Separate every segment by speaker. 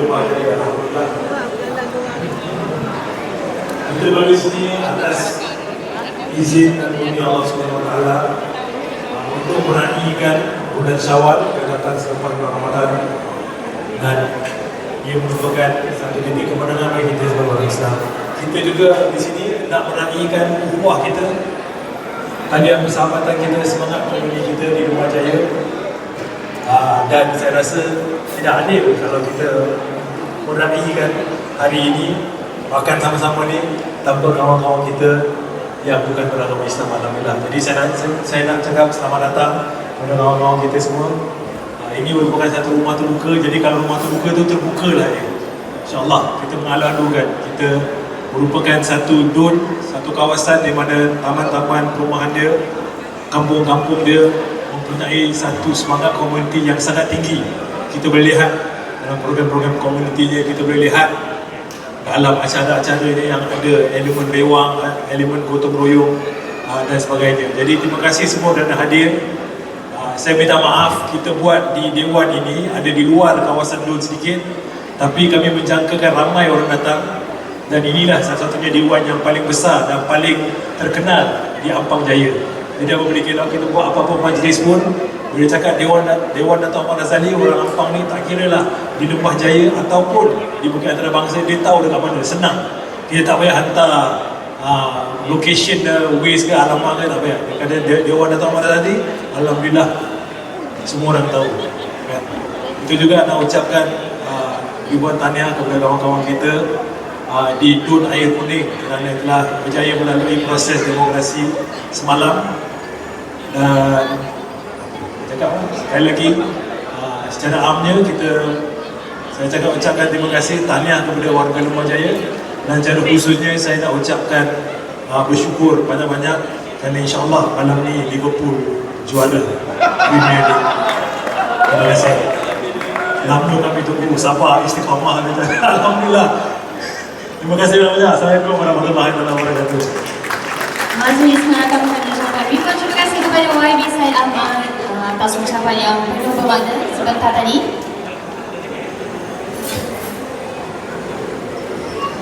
Speaker 1: rumah Alhamdulillah Kita bagi sini atas izin dan bumi Allah SWT untuk meraihkan bulan Syawal datang selepas bulan Ramadan dan ia merupakan satu titik kemenangan bagi kita sebagai orang Islam. Kita juga di sini nak meraihkan ukhuwah kita talian persahabatan kita semangat komuni kita di Rumah Jaya. Aa, dan saya rasa tidak adil kalau kita meraihkan hari ini makan sama-sama ni tanpa kawan-kawan kita yang bukan beragama Islam Alhamdulillah. Jadi saya nak, saya nak cakap selamat datang kepada kawan-kawan kita semua. Aa, ini merupakan satu rumah terbuka jadi kalau rumah terbuka tu terbuka lah ya InsyaAllah kita mengalu-alukan kita merupakan satu dun, satu kawasan di mana taman-taman perumahan dia, kampung-kampung dia mempunyai satu semangat komuniti yang sangat tinggi. Kita boleh lihat dalam program-program komuniti dia, kita boleh lihat dalam acara-acara ini yang ada elemen bewang, elemen gotong royong ah, dan sebagainya. Jadi terima kasih semua kerana hadir. Ah, Saya minta maaf kita buat di Dewan ini ada di luar kawasan Dun sedikit tapi kami menjangkakan ramai orang datang dan inilah salah satunya dewan yang paling besar dan paling terkenal di Ampang Jaya. Jadi apabila kita, kita buat apa-apa majlis pun boleh cakap Dewan Dewan Dato' Ahmad Razali orang Ampang ni tak kira lah di Lembah Jaya ataupun di Bukit Antarabangsa dia tahu dekat mana senang. Dia tak payah hantar uh, location dia, ways ke alamat ke tak payah. De- Dewan Dato' Ahmad Razali Alhamdulillah semua orang tahu. Kan? Itu juga nak ucapkan uh, ribuan tahniah kepada kawan-kawan kita uh, di Dun Air Kuning kerana telah berjaya melalui proses demokrasi semalam. Dan cakap apa? sekali lagi uh, secara amnya kita saya cakap ucapkan terima kasih tahniah kepada warga Lumah Jaya dan secara khususnya saya nak ucapkan uh, bersyukur banyak-banyak kerana insyaAllah malam ni Liverpool juara Premier League. Terima kasih. Lama kami tunggu sabar istiqamah. Alhamdulillah terima kasih banyak Assalamualaikum warahmatullahi wabarakatuh
Speaker 2: akan mengucapkan ribuan terima kasih kepada YB Said Ahmad uh, atas ucapan yang bermakna sebentar tadi.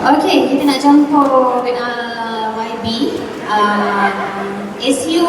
Speaker 2: Okey, kita nak campur uh, YB. Uh, SU